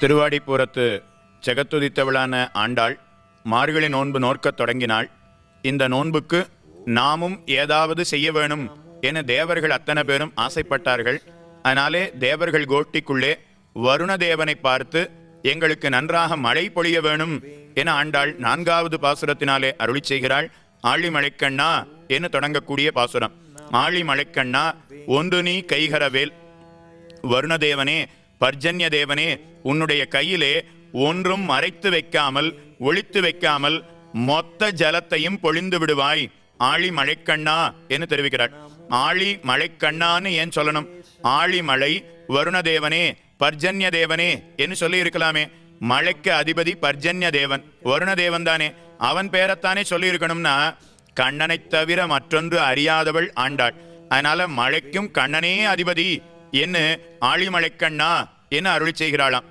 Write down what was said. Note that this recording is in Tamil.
திருவாடிப்புறத்து செகத்துதித்தவளான ஆண்டாள் மார்கழி நோன்பு நோற்கத் தொடங்கினாள். இந்த நோன்புக்கு நாமும் ஏதாவது செய்ய வேணும் என தேவர்கள் அத்தனை பேரும் ஆசைப்பட்டார்கள். அதனாலே தேவர்கள் கோட்டிக்குள்ளே வருண தேவனை பார்த்து எங்களுக்கு நன்றாக மழை பொழிய வேணும் என ஆண்டாள் நான்காவது பாசுரத்தினாலே அருளி செய்கிறாள். ஆழி மழைக்கண்ணா என தொடங்கக்கூடிய பாசுரம். ஆழி மழைக்கண்ணா ஒன்று நீ கைகரவேல் வருணதேவனே பர்ஜன்ய தேவனே உன்னுடைய கையிலே ஒன்றும் மறைத்து வைக்காமல் ஒளித்து வைக்காமல் மொத்த ஜலத்தையும் பொழிந்து விடுவாய். ஆழி மழைக்கண்ணா என்று தெரிவிக்கிறார். ஆழி மழைக்கண்ணான்னு ஏன் சொல்லணும்? ஆழி மழை வருணதேவனே பர்ஜன்ய தேவனே என்று சொல்லி இருக்கலாமே. மழைக்கு அதிபதி பர்ஜன்ய தேவன் வருணதேவன் தானே. அவன் பேரைத்தானே சொல்லி இருக்கணும்னா கண்ணனைத் தவிர மற்றொன்று அறியாதவள் ஆண்டாள். அதனால மழைக்கும் கண்ணனே அதிபதி என்ன ஆழிமலைக்கண்ணா என்ன அருளி செய்கிறாளாம்?